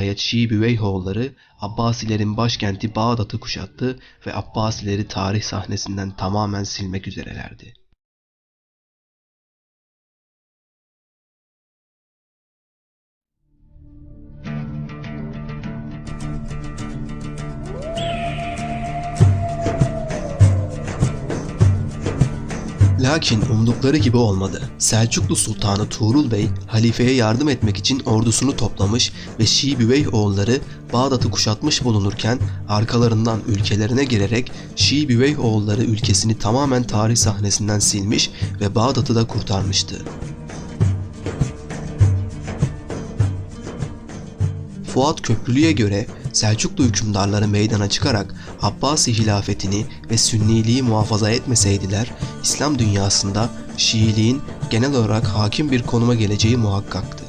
Nihayet Şii Büveyhoğulları Abbasilerin başkenti Bağdat'ı kuşattı ve Abbasileri tarih sahnesinden tamamen silmek üzerelerdi. Lakin umdukları gibi olmadı. Selçuklu Sultanı Tuğrul Bey halifeye yardım etmek için ordusunu toplamış ve Şii Büveyhoğulları Bağdat'ı kuşatmış bulunurken arkalarından ülkelerine girerek Şii Büveyhoğulları ülkesini tamamen tarih sahnesinden silmiş ve Bağdat'ı da kurtarmıştı. Fuat Köprülü'ye göre Selçuklu hükümdarları meydana çıkarak Abbasi hilafetini ve Sünniliği muhafaza etmeseydiler İslam dünyasında Şiiliğin genel olarak hakim bir konuma geleceği muhakkaktı.